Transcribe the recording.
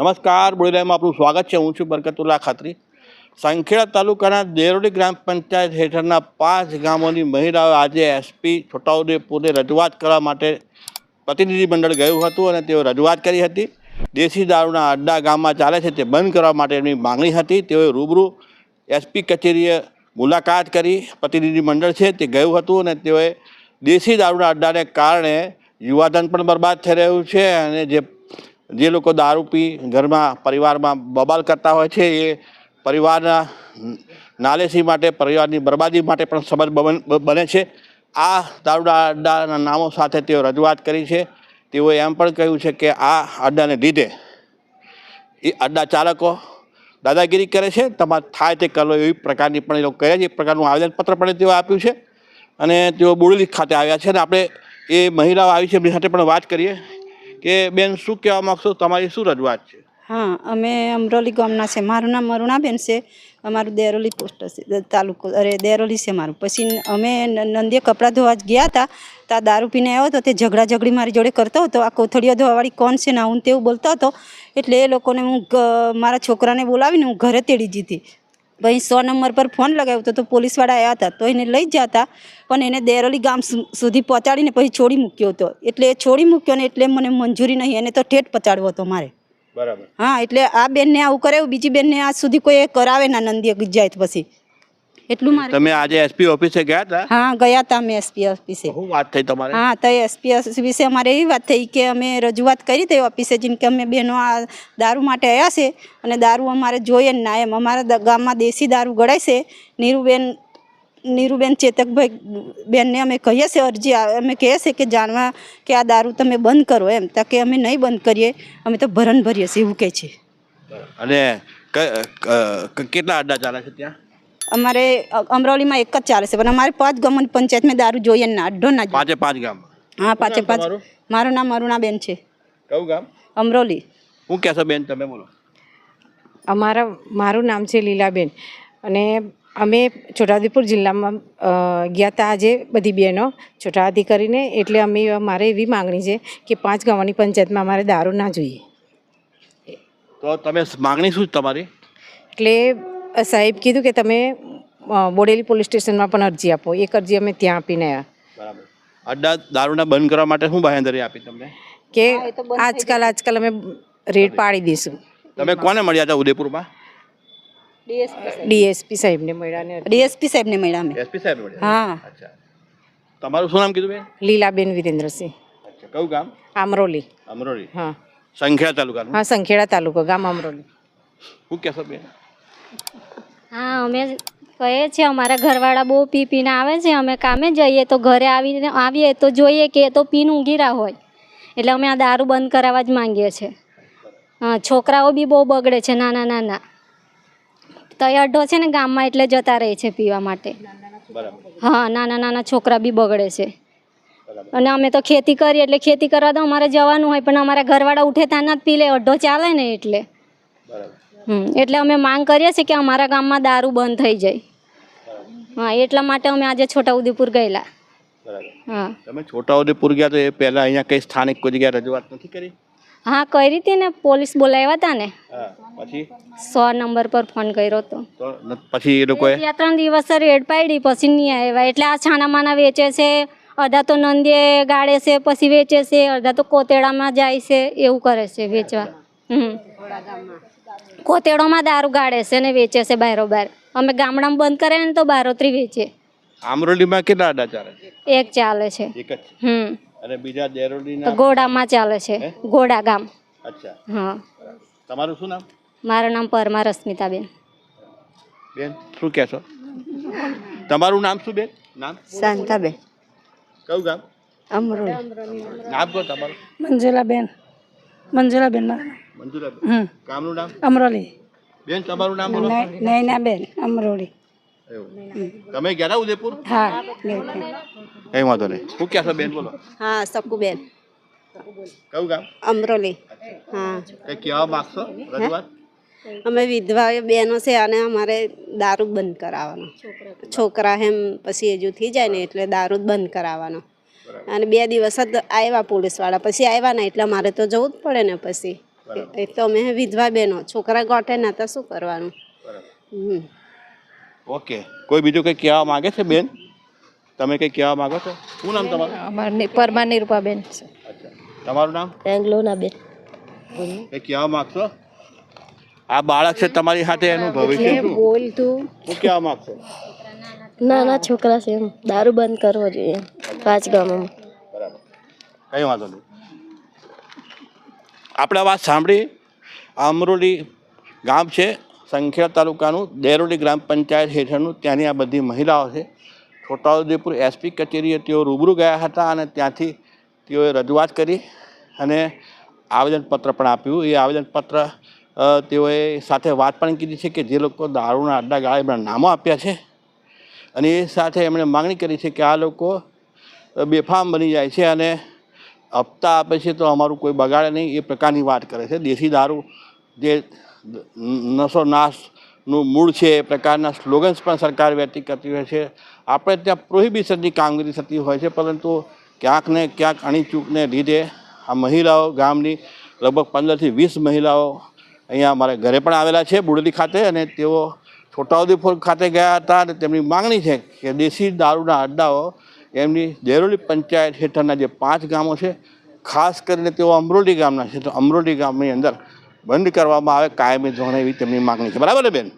નમસ્કાર બોડીલાઈમાં આપનું સ્વાગત છે. હું છું બરકતુલ્લા ખાત્રી. સંખેડા તાલુકાના દેરોડી ગ્રામ પંચાયત હેઠળના પાંચ ગામોની મહિલાઓ આજે એસપી છોટાઉદેપુરને રજૂઆત કરવા માટે પ્રતિનિધિ મંડળ ગયું હતું અને તેઓ રજૂઆત કરી હતી. દેશી દારૂના અડ્ડા ગામમાં ચાલે છે તે બંધ કરવા માટે એમની માંગણી હતી. તેઓએ રૂબરૂ એસપી કચેરીએ મુલાકાત કરી. પ્રતિનિધિ મંડળ છે તે ગયું હતું અને તેઓએ દેશી દારૂના અડ્ડાને કારણે યુવાધન પણ બરબાદ થઈ રહ્યું છે અને જે જે લોકો દારૂ પી ઘરમાં, પરિવારમાં બબાલ કરતા હોય છે, એ પરિવારના નાલેસી માટે, પરિવારની બરબાદી માટે પણ સંબંધ બન- છે. આ અડ્ડાના નામો સાથે તેઓ રજૂઆત કરી છે. તેઓએ એમ પણ કહ્યું છે કે આ અડ્ડાને લીધે એ અડ્ડા ચાલકો દાદાગીરી કરે છે. તમારે થાય તે કરો એવી પ્રકારની પણ એ લોકો કહે છે. એ પ્રકારનું આવેદનપત્ર પણ તેઓ આપ્યું છે. અને તેઓ બોડેલી ખાતે આવ્યા છે. અને આપણે એ મહિલાઓ આવી છે એમની સાથે પણ વાત કરીએ. કે બેન, શું કહેવા માગશો? તમારી શું રજૂઆત છે? હા, અમે અમરોલી ગામના છે. મારું નામ મરુણાબેન છે. અમારું દેરોલી પોસ્ટ છે તાલુકો, અરે, દેરોલી છે મારું. પછી અમે નંદીએ કપડાં ધોવા ગયા હતા. ત્યાં દારૂ પીને આવ્યો હતો. તે ઝઘડા ઝઘડી મારી જોડે કરતો હતો. આ કોથળીઓ ધોવાવાળી કોણ છે ના હું તેવું બોલતો હતો. એટલે એ લોકોને હું મારા છોકરાને બોલાવીને હું ઘરે તેડી જીતી પછી સો નંબર પર ફોન લગાવ્યો હતો તો પોલીસવાળા આવ્યા હતા તો એને લઈ જતા પણ એને દેરોલી ગામ સુધી પહોંચાડીને પછી છોડી મૂક્યો હતો. એટલે એ છોડી મૂક્યો ને એટલે મને મંજૂરી નહીં એને તો ઠેઠ પચાડવો હતો મારે. બરાબર. હા એટલે આ બેનને આવું કરાવ્યું બીજી બેનને આજ સુધી કોઈ કરાવે ના નંદીએ જાય પછી. એટલું મારે તમે આજે એસપી ઓફિસે ગયા હતા હા ગયા હતા અમે એસપી ઓફિસે. શું વાત થઈ તમારે? હા તો એસપી વિશે અમારે એવી વાત થઈ કે અમે રજૂઆત કરી હતી ઓફિસે જેમ કે અમે બહેનો આ દારૂ માટે આવ્યા છે અને દારૂ અમારે જોઈએ ના એમ. અમારા ગામમાં દેશી દારૂ ગળાય છે. નીરુબેન નીરુબેન ચેતકભાઈ બેનને અમે કહીએ છીએ અરજી અમે કહીએ છીએ કે જાણવા કે આ દારૂ તમે બંધ કરો એમ. તો કે અમે નહીં બંધ કરીએ અમે તો ભરણ ભરીએ છીએ એવું કહે છે. અને કેટલા અડ્ડા ચાલે છે ત્યાં? અમારે અમરોલીમાં એક જ ચાલે છે પણ અમારે પાંચ ગામોની પંચાયતમાં દારૂ જોઈએ ના અડ્ડો ના જોઈએ. પાંચે પાંચ ગામ. હા પાંચે પાંચ. મારું નામ અરુણાબેન છે. કયું ગામ? અમરોલી. હું કહેશો બેન તમે બોલો. અમારા મારું નામ છે લીલાબેન. અને અમે છોટાઉદેપુર જિલ્લામાં ગયા હતા આજે બધી બહેનો છોટાઉદી કરીને એટલે અમે મારે એવી માંગણી છે કે પાંચ ગામની પંચાયતમાં અમારે દારૂ ના જોઈએ. તો તમે માગણી શું છે તમારી? એટલે સાહેબ કીધું કે તમે અ, બોડેલી પોલીસ સ્ટેશનમાં પણ અરજી આપો. એક અરજી અમે ત્યાં આપીને આવ્યા બરાબર. અડ્ડા દારૂના બંધ કરવા માટે શું બાહેંધરી આપી તમને? કે આજકાલ આજકાલ અમે રેડ પાડી દઈશું. તમે કોને મળ્યા હતા ઉદયપુરમાં? ડીએસપી સાહેબને. મળ્યા ને ડીએસપી સાહેબને મળ્યા અમે. એસપી સાહેબ મળ્યા? હા. અચ્છા. તમારું શું નામ કીધું બેન? લીલાબેન વિરેન્દ્રસિંહ. અચ્છા. કયું ગામ? આમરોલી અમરોલી. હા. સંખ્યા તાલુકાનું? હા સંખેડા તાલુકો ગામ અમરોલી. શું કહેશો બેન? હા અમે કહીએ છીએ અમારા ઘરવાળા બહુ પી પીને આવે છે અમે કામે જઈએ તો ઘરે આવીને આવીએ તો જોઈએ કે એ તો પીને ઊંઘીરા હોય. એટલે અમે આ દારૂ બંધ કરાવવા જ માંગીએ છીએ હા છોકરાઓ બી બહુ બગડે છે નાના નાના. તય અડ્ડો છે ને ગામમાં એટલે જતા રહે છે પીવા માટે. હા નાના નાના છોકરા બી બગડે છે. અને અમે તો ખેતી કરીએ એટલે ખેતી કરવા તો અમારે જવાનું હોય પણ અમારા ઘરવાળા ઉઠે ત્યાં જ પી લે અડ્ડો ચાલે ને એટલે. બરાબર. એટલે અમે માંગ કરીએ છીએ કે અમારા ગામમાં દારૂ બંધ થઈ જાય. હા એટલા માટે અમે આજે છોટાઉદેપુર ગયેલા. હા. તમે છોટાઉદેપુર ગયા તો એ પહેલાં અહીંયા કઈ સ્થાનિક કોઈ જગ્યાએ રજૂઆત નથી કરી? હા કરી હતી ને પોલીસ બોલાવ્યા હતા ને. પછી? સો નંબર પર ફોન કર્યો હતો. તો પછી એ લોકોએ? બે ત્રણ દિવસ રેડ પાડી પછી નહીં આવ્યા. એટલે આ છાના માના વેચે છે અડધા તો નંદીએ ગાળે છે પછી વેચે છે અડધા તો કોતેડામાં જાય છે એવું કરે છે વેચવા. હમ. કોતેડોમાં દારૂ ગાળે છે ને વેચે છે બારો બાર અમે ગામડામાં બંધ કરે ને તો બારોતરી વેચે. આમરોલીમાં કેટલા આડા ચાલે છે? એક ચાલે છે. એક જ હમ. અને બીજા દેરોલીના? ગોડામાં ચાલે છે. ગોડા ગામ. અચ્છા. હા. તમારું શું નામ? મારું નામ પરમા રશ્મિતાબેન. બેન શું કહેશો તમારું નામ શું બેન? નામ? શાંતાબેન. કયું ગામ? અમરોલી. નામ કહો તમારું. મંજુલાબેન. મંજુલાબેન મારું ગામનું નામ? અમરોલી. બેન તમારું નામ બોલો. નૈનાબેન અમરોલી. એવું. તમે ગયા હતા ઉદયપુર? હા કઈ વાંધો નહીં. શું કહેશો બેન બોલો. હા સકુબેન. કયું ગામ? અમરોલી. હા. કઈ કહેવા માંગશો? રજૂઆત? અમે વિધવા બહેનો છે અને અમારે દારૂ બંધ કરાવવાનો. છોકરા એમ પછી હજુ થઈ જાય ને એટલે દારૂ જ બંધ કરાવવાનો. અને બે દિવસ જ આવ્યા પોલીસવાળા. પછી આવ્યા ને એટલે મારે તો જવું જ પડે ને પછી. એ તો અમે વિધવા બેનો. છોકરા ગોઠે ના તો શું કરવાનું? ઓકે. કોઈ બીજું કંઈ કહેવા માગે છે બેન? તમે કંઈ કહેવા માગો છો? શું નામ તમારું? અમારું પરમા નિરૂપાબેન છે. તમારું નામ? બેંગ્લોરના બેન. કંઈ કહેવા માગશો? આ બાળક છે તમારી સાથે એનું ભવિષ્ય શું? બોલ તું હું કહેવા માગશો? નાના છોકરા છે એમ. દારૂ બંધ કરવો જોઈએ પાંચ ગામોમાં. કંઈ વાંધો નહીં. આપણે વાત સાંભળી. આમરોલી ગામ છે, સંખેડા તાલુકાનું દેરોલી ગ્રામ પંચાયત હેઠળનું. ત્યાંની આ બધી મહિલાઓ છે. છોટાઉદેપુર એસપી કચેરીએ તેઓ રૂબરૂ ગયા હતા અને ત્યાંથી તેઓએ રજૂઆત કરી અને આવેદનપત્ર પણ આપ્યું. એ આવેદનપત્ર તેઓએ સાથે વાત પણ કીધી છે કે જે લોકો દારૂના અડ્ડા ગાળે એમના નામો આપ્યા છે અને એ સાથે એમણે માંગણી કરી છે કે આ લોકો બેફામ બની જાય છે અને હપ્તા આપે છે તો અમારું કોઈ બગાડે નહીં, એ પ્રકારની વાત કરે છે. દેશી દારૂ જે નશો નાશનું મૂળ છે, એ પ્રકારના સ્લોગન્સ પણ સરકાર વ્યક્તિ કરતી હોય છે. આપણે ત્યાં પ્રોહિબિશનની કામગીરી થતી હોય છે, પરંતુ ક્યાંક ને ક્યાંક અણીચૂકને લીધે આ મહિલાઓ ગામની લગભગ પંદરથી વીસ મહિલાઓ અહીંયા અમારા ઘરે પણ આવેલા છે, બુડલી ખાતે, અને તેઓ છોટાઉદેપુર ખાતે ગયા હતા, અને તેમની માંગણી છે કે દેશી દારૂના અડ્ડાઓ એમની દેરોલી પંચાયત હેઠળના જે પાંચ ગામો છે, ખાસ કરીને તેઓ અમરોલી ગામના છે, તો અમરોલી ગામની અંદર બંધ કરવામાં આવે કાયમી ધોરણે એવી તેમની માંગણી છે. બરાબર ને બેન?